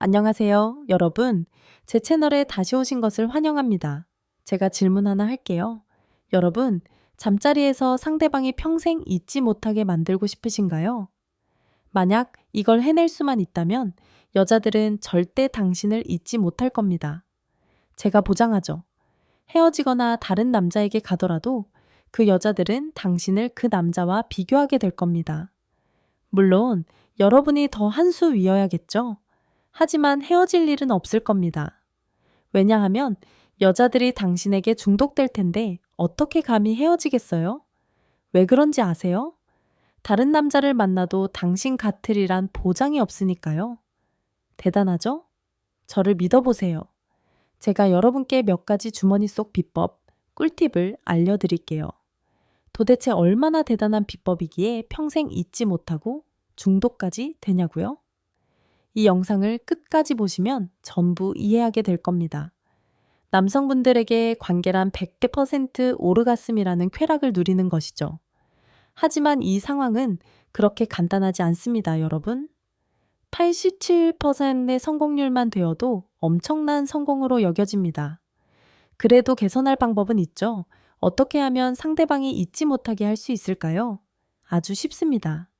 안녕하세요, 여러분. 제 채널에 다시 오신 것을 환영합니다. 제가 질문 하나 할게요. 여러분, 잠자리에서 상대방이 평생 잊지 못하게 만들고 싶으신가요? 만약 이걸 해낼 수만 있다면 여자들은 절대 당신을 잊지 못할 겁니다. 제가 보장하죠. 헤어지거나 다른 남자에게 가더라도 그 여자들은 당신을 그 남자와 비교하게 될 겁니다. 물론 여러분이 더 한 수 위여야겠죠. 하지만 헤어질 일은 없을 겁니다. 왜냐하면 여자들이 당신에게 중독될 텐데 어떻게 감히 헤어지겠어요? 왜 그런지 아세요? 다른 남자를 만나도 당신 같으리란 보장이 없으니까요. 대단하죠? 저를 믿어보세요. 제가 여러분께 몇 가지 주머니 속 비법, 꿀팁을 알려드릴게요. 도대체 얼마나 대단한 비법이기에 평생 잊지 못하고 중독까지 되냐고요? 이 영상을 끝까지 보시면 전부 이해하게 될 겁니다. 남성분들에게 관계란 100% 오르가슴이라는 쾌락을 누리는 것이죠. 하지만 이 상황은 그렇게 간단하지 않습니다, 여러분. 87%의 성공률만 되어도 엄청난 성공으로 여겨집니다. 그래도 개선할 방법은 있죠. 어떻게 하면 상대방이 잊지 못하게 할 수 있을까요? 아주 쉽습니다.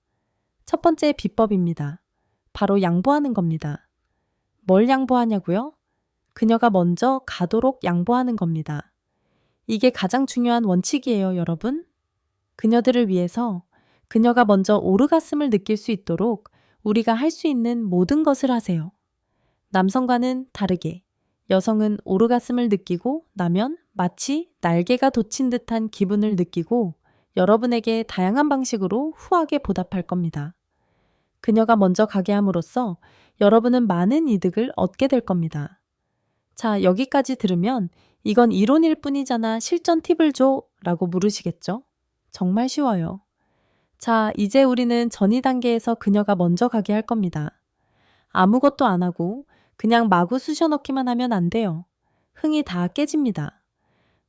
첫 번째 비법입니다. 바로 양보하는 겁니다. 뭘 양보하냐고요? 그녀가 먼저 가도록 양보하는 겁니다. 이게 가장 중요한 원칙이에요, 여러분. 그녀들을 위해서 그녀가 먼저 오르가슴을 느낄 수 있도록 우리가 할 수 있는 모든 것을 하세요. 남성과는 다르게 여성은 오르가슴을 느끼고 나면 마치 날개가 돋친 듯한 기분을 느끼고 여러분에게 다양한 방식으로 후하게 보답할 겁니다. 그녀가 먼저 가게 함으로써 여러분은 많은 이득을 얻게 될 겁니다. 자, 여기까지 들으면 이건 이론일 뿐이잖아. 실전 팁을 줘. 라고 물으시겠죠? 정말 쉬워요. 자, 이제 우리는 전이 단계에서 그녀가 먼저 가게 할 겁니다. 아무것도 안 하고 그냥 마구 쑤셔 넣기만 하면 안 돼요. 흥이 다 깨집니다.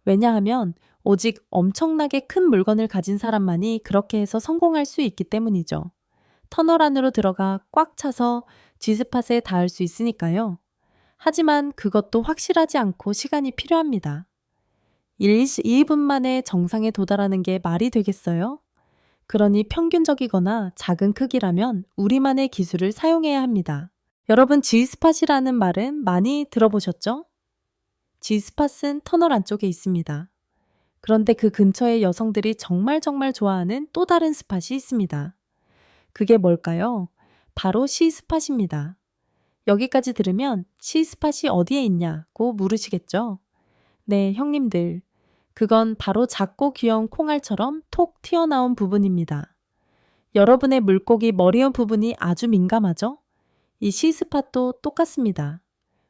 왜냐하면 오직 엄청나게 큰 물건을 가진 사람만이 그렇게 해서 성공할 수 있기 때문이죠. 터널 안으로 들어가 꽉 차서 G스팟에 닿을 수 있으니까요. 하지만 그것도 확실하지 않고 시간이 필요합니다. 1, 2분 만에 정상에 도달하는 게 말이 되겠어요? 그러니 평균적이거나 작은 크기라면 우리만의 기술을 사용해야 합니다. 여러분 G스팟이라는 말은 많이 들어보셨죠? G스팟은 터널 안쪽에 있습니다. 그런데 그 근처에 여성들이 정말 정말 좋아하는 또 다른 스팟이 있습니다. 그게 뭘까요? 바로 C스팟입니다. 여기까지 들으면 C스팟이 어디에 있냐고 물으시겠죠? 네, 형님들. 그건 바로 작고 귀여운 콩알처럼 톡 튀어나온 부분입니다. 여러분의 물고기 머리연 부분이 아주 민감하죠? 이 C스팟도 똑같습니다.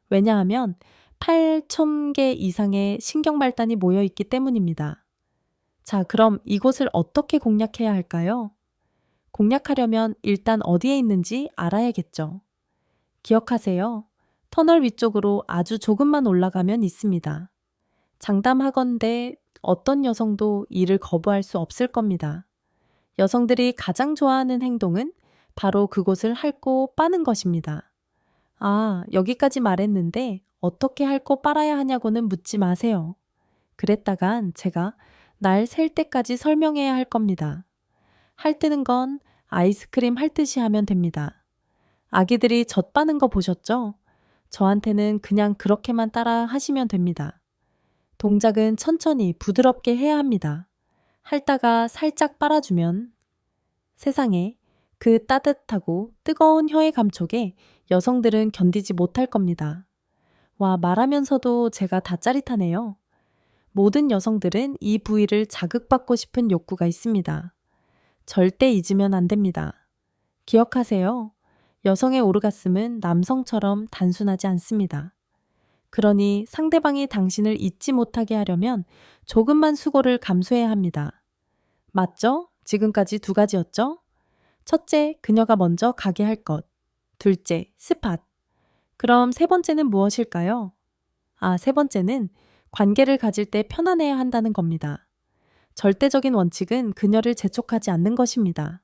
왜냐하면 8,000개 이상의 신경말단이 모여 있기 때문입니다. 자, 그럼 이곳을 어떻게 공략해야 할까요? 공략하려면 일단 어디에 있는지 알아야겠죠. 기억하세요. 터널 위쪽으로 아주 조금만 올라가면 있습니다. 장담하건대 어떤 여성도 이를 거부할 수 없을 겁니다. 여성들이 가장 좋아하는 행동은 바로 그곳을 핥고 빠는 것입니다. 아, 여기까지 말했는데 어떻게 핥고 빨아야 하냐고는 묻지 마세요. 그랬다간 제가 날 셀 때까지 설명해야 할 겁니다. 핥뜨는 건 아이스크림 핥듯이 하면 됩니다. 아기들이 젖 빠는 거 보셨죠? 저한테는 그냥 그렇게만 따라 하시면 됩니다. 동작은 천천히 부드럽게 해야 합니다. 핥다가 살짝 빨아주면 세상에 그 따뜻하고 뜨거운 혀의 감촉에 여성들은 견디지 못할 겁니다. 와, 말하면서도 제가 다 짜릿하네요. 모든 여성들은 이 부위를 자극받고 싶은 욕구가 있습니다. 절대 잊으면 안 됩니다. 기억하세요. 여성의 오르가슴은 남성처럼 단순하지 않습니다. 그러니 상대방이 당신을 잊지 못하게 하려면 조금만 수고를 감수해야 합니다. 맞죠? 지금까지 두 가지였죠? 첫째, 그녀가 먼저 가게 할 것. 둘째, 스팟. 그럼 세 번째는 무엇일까요? 아, 세 번째는 관계를 가질 때 편안해야 한다는 겁니다. 절대적인 원칙은 그녀를 재촉하지 않는 것입니다.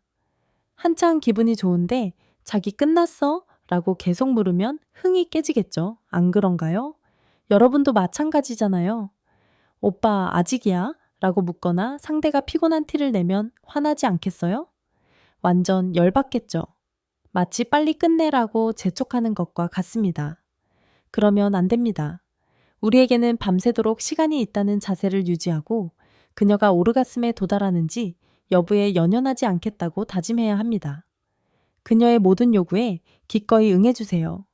한창 기분이 좋은데 자기 끝났어? 라고 계속 물으면 흥이 깨지겠죠. 안 그런가요? 여러분도 마찬가지잖아요. 오빠, 아직이야? 라고 묻거나 상대가 피곤한 티를 내면 화나지 않겠어요? 완전 열받겠죠. 마치 빨리 끝내라고 재촉하는 것과 같습니다. 그러면 안 됩니다. 우리에게는 밤새도록 시간이 있다는 자세를 유지하고 그녀가 오르가슴에 도달하는지 여부에 연연하지 않겠다고 다짐해야 합니다. 그녀의 모든 요구에 기꺼이 응해주세요.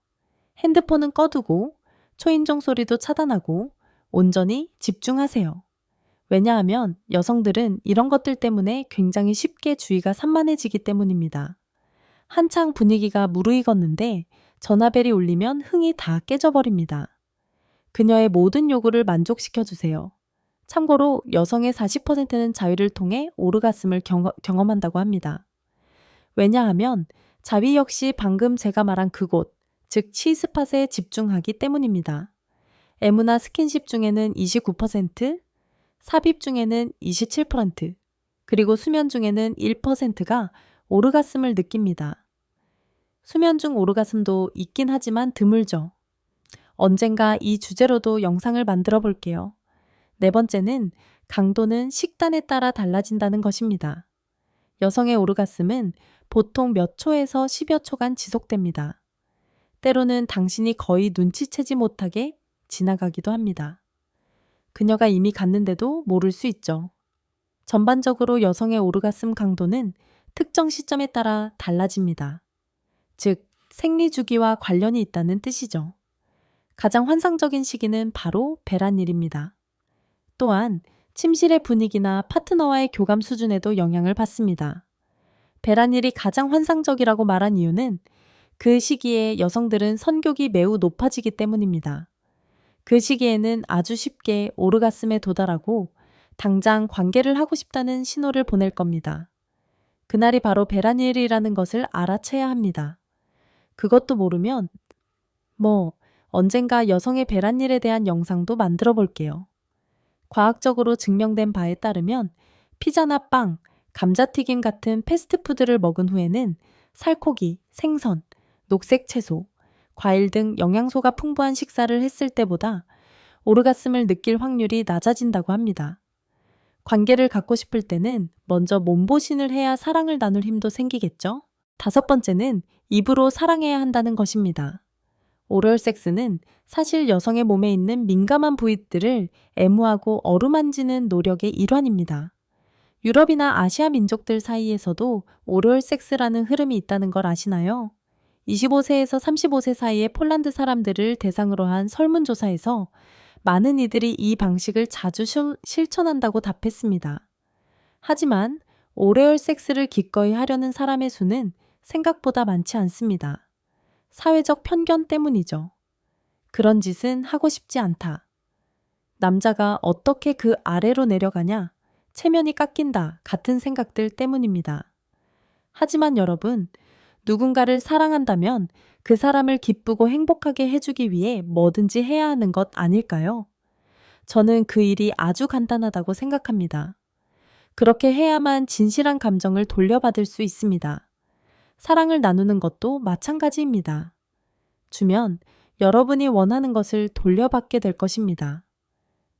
핸드폰은 꺼두고 초인종 소리도 차단하고 온전히 집중하세요. 왜냐하면 여성들은 이런 것들 때문에 굉장히 쉽게 주의가 산만해지기 때문입니다. 한창 분위기가 무르익었는데 전화벨이 울리면 흥이 다 깨져버립니다. 그녀의 모든 요구를 만족시켜 주세요. 참고로 여성의 40%는 자위를 통해 오르가슴을 경험, 경험한다고 합니다. 왜냐하면 자위 역시 방금 제가 말한 그곳, 즉 치스팟에 집중하기 때문입니다. 에무나 스킨십 중에는 29%, 삽입 중에는 27%, 그리고 수면 중에는 1%가 오르가슴을 느낍니다. 수면 중 오르가슴도 있긴 하지만 드물죠. 언젠가 이 주제로도 영상을 만들어 볼게요. 네 번째는 강도는 식단에 따라 달라진다는 것입니다. 여성의 오르가슴은 보통 몇 초에서 10여 초간 지속됩니다. 때로는 당신이 거의 눈치채지 못하게 지나가기도 합니다. 그녀가 이미 갔는데도 모를 수 있죠. 전반적으로 여성의 오르가슴 강도는 특정 시점에 따라 달라집니다. 즉, 생리 주기와 관련이 있다는 뜻이죠. 가장 환상적인 시기는 바로 배란일입니다. 또한 침실의 분위기나 파트너와의 교감 수준에도 영향을 받습니다. 배란일이 가장 환상적이라고 말한 이유는 그 시기에 여성들은 선격이 매우 높아지기 때문입니다. 그 시기에는 아주 쉽게 오르가슴에 도달하고 당장 관계를 하고 싶다는 신호를 보낼 겁니다. 그날이 바로 베라니엘이라는 것을 알아채야 합니다. 그것도 모르면 뭐 언젠가 여성의 베란일에 대한 영상도 만들어 볼게요. 과학적으로 증명된 바에 따르면 피자나 빵, 감자튀김 같은 패스트푸드를 먹은 후에는 살코기, 생선, 녹색 채소, 과일 등 영양소가 풍부한 식사를 했을 때보다 오르가슴을 느낄 확률이 낮아진다고 합니다. 관계를 갖고 싶을 때는 먼저 몸보신을 해야 사랑을 나눌 힘도 생기겠죠? 다섯 번째는 입으로 사랑해야 한다는 것입니다. 오럴 섹스는 사실 여성의 몸에 있는 민감한 부위들을 애무하고 어루만지는 노력의 일환입니다. 유럽이나 아시아 민족들 사이에서도 오럴 섹스라는 흐름이 있다는 걸 아시나요? 25세에서 35세 사이의 폴란드 사람들을 대상으로 한 설문조사에서 많은 이들이 이 방식을 자주 실천한다고 답했습니다. 하지만 오레얼 섹스를 기꺼이 하려는 사람의 수는 생각보다 많지 않습니다. 사회적 편견 때문이죠. 그런 짓은 하고 싶지 않다. 남자가 어떻게 그 아래로 내려가냐? 체면이 깎인다. 같은 생각들 때문입니다. 하지만 여러분, 누군가를 사랑한다면 그 사람을 기쁘고 행복하게 해주기 위해 뭐든지 해야 하는 것 아닐까요? 저는 그 일이 아주 간단하다고 생각합니다. 그렇게 해야만 진실한 감정을 돌려받을 수 있습니다. 사랑을 나누는 것도 마찬가지입니다. 주면 여러분이 원하는 것을 돌려받게 될 것입니다.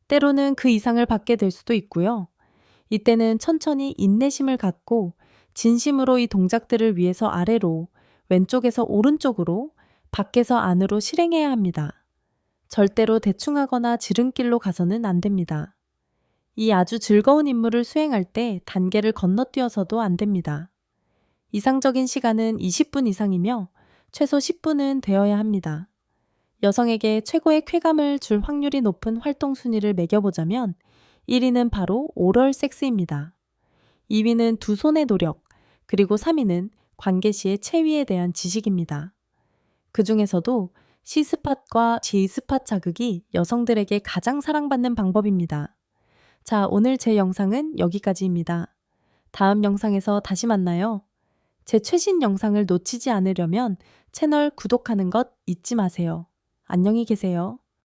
때로는 그 이상을 받게 될 수도 있고요. 이때는 천천히 인내심을 갖고 진심으로 이 동작들을 위해서 아래로, 왼쪽에서 오른쪽으로, 밖에서 안으로 실행해야 합니다. 절대로 대충 하거나 지름길로 가서는 안 됩니다. 이 아주 즐거운 임무를 수행할 때 단계를 건너뛰어서도 안 됩니다. 이상적인 시간은 20분 이상이며 최소 10분은 되어야 합니다. 여성에게 최고의 쾌감을 줄 확률이 높은 활동 순위를 매겨보자면 1위는 바로 오럴 섹스입니다. 2위는 두 손의 노력, 그리고 3위는 관계 시의 체위에 대한 지식입니다. 그 중에서도 C스팟과 G스팟 자극이 여성들에게 가장 사랑받는 방법입니다. 자, 오늘 제 영상은 여기까지입니다. 다음 영상에서 다시 만나요. 제 최신 영상을 놓치지 않으려면 채널 구독하는 것 잊지 마세요. 안녕히 계세요.